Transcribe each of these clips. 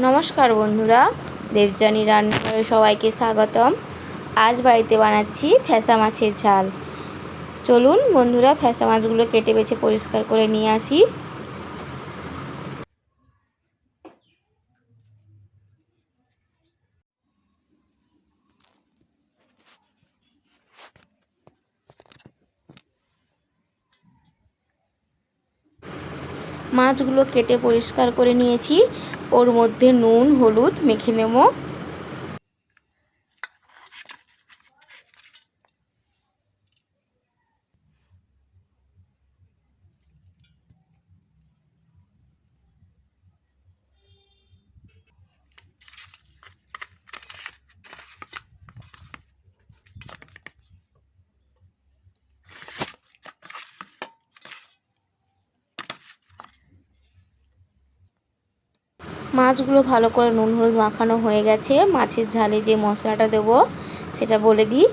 নমস্কার বন্ধুরা, দেবযানী রান্নাঘরে সবাইকে স্বাগতম। আজ বাড়িতে বানাচ্ছি ফ্যাসা মাছের ঝাল। চলুন বন্ধুরা, ফ্যাসা মাছগুলো কেটে বেছে পরিষ্কার করে নিয়ে আসি। মাছগুলো কেটে পরিষ্কার করে নিয়েছি। ওর মধ্যে নুন হলুদ মেখে নেব। মাছগুলো ভালো করে নুন হলুদ মাখানো হয়ে গেছে। মাছের ঝালে যে মশলাটা দেব, সেটা বলে দিই।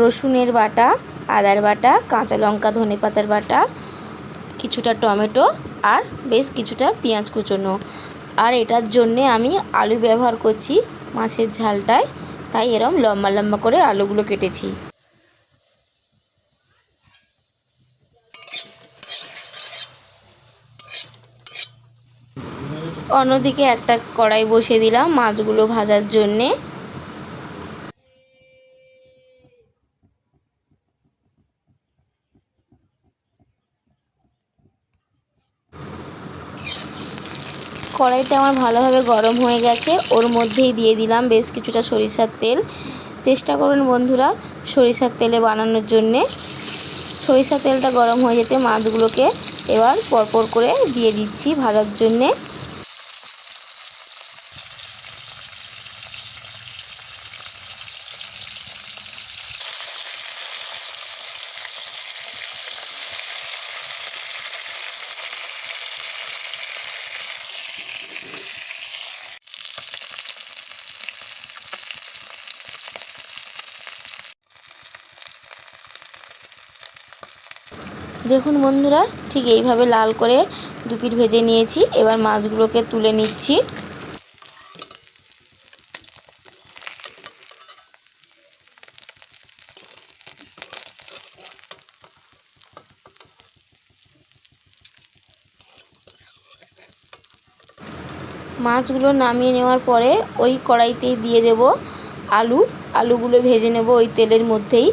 রসুনের বাটা, আদার বাটা, কাঁচা লঙ্কা, ধনে পাতার বাটা, কিছুটা টমেটো আর বেশ কিছুটা পেঁয়াজ কুচোনো। আর এটার জন্যে আমি আলু ব্যবহার করছি মাছের ঝালটায়, তাই এরম লম্বা লম্বা করে আলুগুলো কেটেছি। অন্যদিকে একটা কড়াই বসিয়ে দিলাম মাছগুলো ভাজার জন্যে। কড়াইটা আমার ভালোভাবে গরম হয়ে গেছে, ওর মধ্যেই দিয়ে দিলাম বেশ কিছুটা সরিষার তেল। চেষ্টা করুন বন্ধুরা সরিষার তেলে বানানোর জন্যে। সরিষার তেলটা গরম হয়ে যেতে মাছগুলোকে এবার পরপর করে দিয়ে দিচ্ছি ভাজার জন্যে। দেখুন বন্ধুরা, ঠিক এইভাবে লাল করে দুপিট ভেজে নিয়েছি। এবার মাছগুলোকে তুলে নিচ্ছি। মাছগুলো নামিয়ে নেওয়ার পরে ওই কড়াইতেই দিয়ে দেব আলু। আলুগুলো ভেজে নেব ওই তেলের মধ্যেই।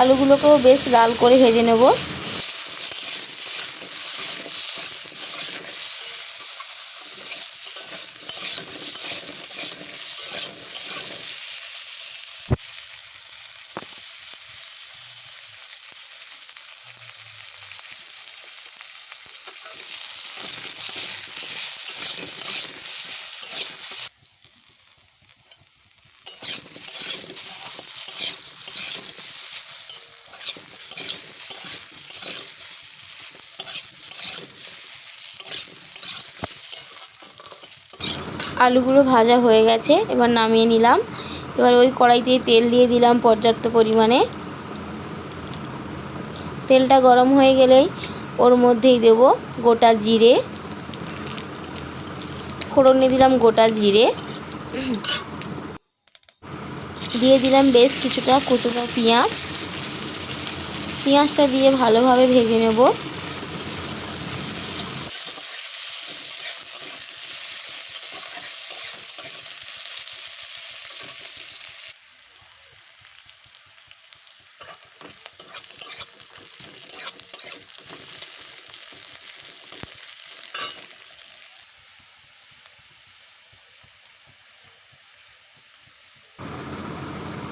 আলুগুলোকেও বেশ লাল করে ভেজে নেব। আলুগুলো ভাজা হয়ে গেছে, এবার নামিয়ে নিলাম। এবার ওই কড়াইতে তেল দিয়ে দিলাম পর্যাপ্ত পরিমাণে। তেলটা গরম হয়ে গেলেই ওর মধ্যেই দেব গোটা জিরে। ফোড়নে দিলাম গোটা জিরে। দিয়ে দিলাম বেশ কিছুটা কুচুটা পেঁয়াজ। পেঁয়াজটা দিয়ে ভালোভাবে ভেজে নেব।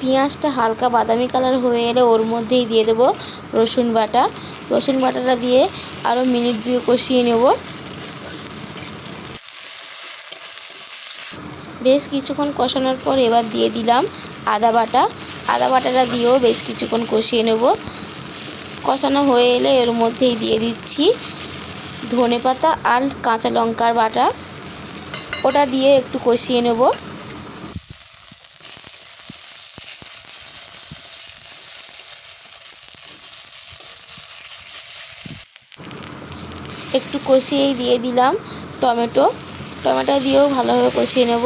পেঁয়াজটা হালকা বাদামি কালার হয়ে এলে ওর মধ্যেই দিয়ে দেবো রসুন বাটা। রসুন বাটাটা দিয়ে আরও মিনিট দিয়ে কষিয়ে নেব। বেশ কিছুক্ষণ কষানোর পর এবার দিয়ে দিলাম আদা বাটা। আদা বাটাটা দিয়েও বেশ কিছুক্ষণ কষিয়ে নেব। কষানো হয়ে এলে এর মধ্যেই দিয়ে দিচ্ছি ধনে পাতা আর কাঁচা লঙ্কার বাটা। ওটা দিয়ে একটু কষিয়ে নেব একটু কষিয়েই দিয়ে দিলাম টমেটো। টমেটো দিয়েও ভালোভাবে কষিয়ে নেব।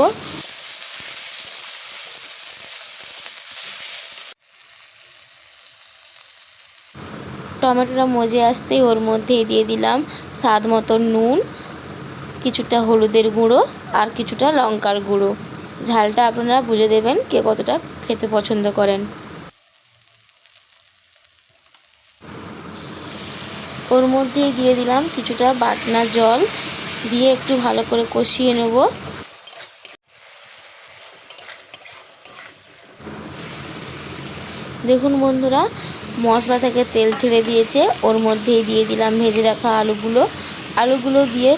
টমেটোটা মজে আসতেই ওর মধ্যে দিয়ে দিলাম স্বাদ মতো নুন, কিছুটা হলুদের গুঁড়ো আর কিছুটা লঙ্কার গুঁড়ো। ঝালটা আপনারা বুঝে দেবেন কে কতটা খেতে পছন্দ করেন। ওর মধ্যেই দিয়ে দিলাম কিছুটা বাটনা জল, দিয়ে একটু ভালো করে কষিয়ে নেব। দেখুন বন্ধুরা, মশলা থেকে তেল ছেড়ে দিয়েছে, ওর মধ্যেই দিয়ে দিলাম ভেজে রাখা আলুগুলো। আলুগুলো দিয়ে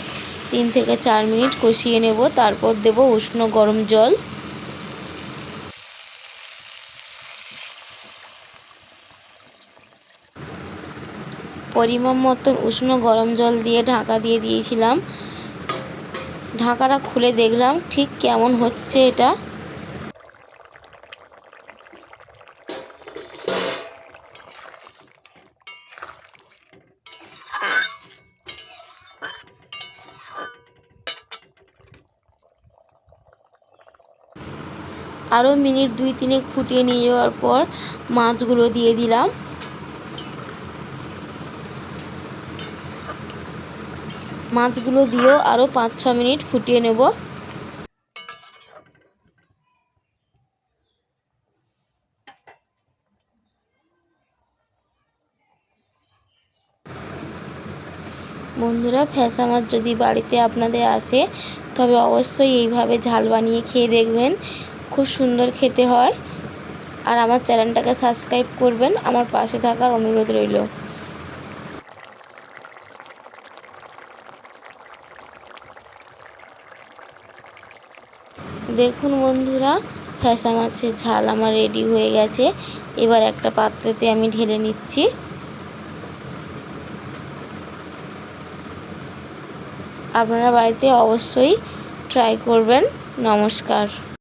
তিন থেকে চার মিনিট কষিয়ে নেব, তারপর দেব উষ্ণ গরম জল। পরিমাণ মতন উষ্ণ গরম জল দিয়ে ঢাকা দিয়ে দিয়েছিলাম। ঢাকাটা খুলে দেখলাম, ঠিক কেমন হচ্ছে এটা? আরও মিনিট দুই তিনেক ফুটিয়ে নিয়ে যাওয়ার পর মাছগুলো দিয়ে দিলাম। মাছগুলো দিয়েও আরও পাঁচ ছ মিনিট ফুটিয়ে নেব। বন্ধুরা, ফ্যাসা মাছ যদি বাড়িতে আপনাদের আসে, তবে অবশ্যই এইভাবে ঝাল বানিয়ে খেয়ে দেখবেন। খুব সুন্দর খেতে হয়। আর আমার চ্যানেলটাকে সাবস্ক্রাইব করবেন। আমার পাশে থাকার অনুরোধ রইল। দেখুন বন্ধুরা, ফ্যাসা মাছের ঝাল আমার রেডি হয়ে গেছে। এবার একটা পাত্রতে আমি ঢেলে নিচ্ছি। আপনারা বাড়িতে অবশ্যই ট্রাই করবেন। নমস্কার।